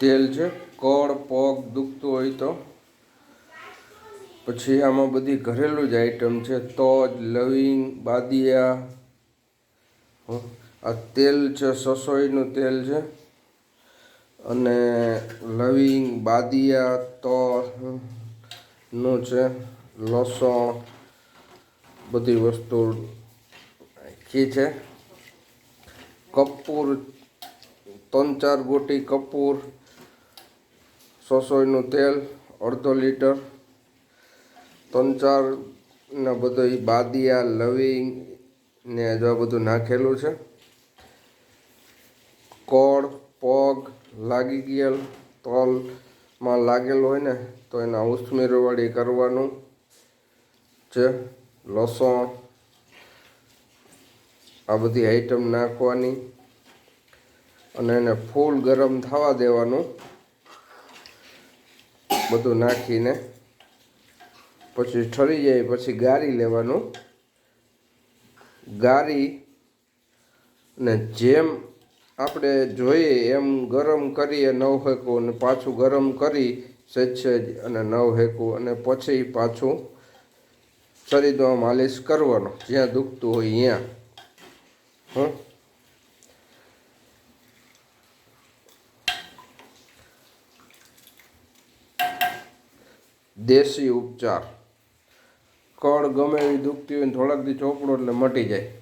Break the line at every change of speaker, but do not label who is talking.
તેલ છે, કળ, પગ, દુખતું હોય તો. પછી આમાં બધી ઘરેલું જ આઈટમ છે, તજ, લવિંગ, બાદિયા. આ તેલ છે, સસોઈનું તેલ છે. અને લવિંગ, બાદિયા નું છે, લસણ, બધી વસ્તુ નાખી છે. કપૂર ત્રણ ચાર ગોટી કપૂર સોસોઈનું તેલ, અડધો લીટર ત્રણ ચાર ને બધો એ બાદિયા, લવિંગ ને જો બધું નાખેલું છે. કળ, પગ લાગી ગયેલ, તલમાં લાગેલું હોય ને, તો એના ઉસમેરવાળી કરવાનું છે. લસણ, આ બધી આઈટમ નાખવાની. અને એને ફૂલ ગરમ થવા દેવાનું. બધું નાખીને પછી ઠરી જાય, પછી ગારી લેવાનું. ગારી ને જેમ આપણે જોઈએ એમ ગરમ કરીએ નવ હેકું અને પાછું ગરમ કરી સહેજ સહેજ અને નવ હેકું અને પછી પાછું શરીરમાં માલિશ કરવાનો, જ્યાં દુખતું હોય ત્યાં. હં દેશી ઉપચાર. કળ ગમે એવી દુખતી હોય ને થોડાક દી ચોપડો એટલે મટી જાય.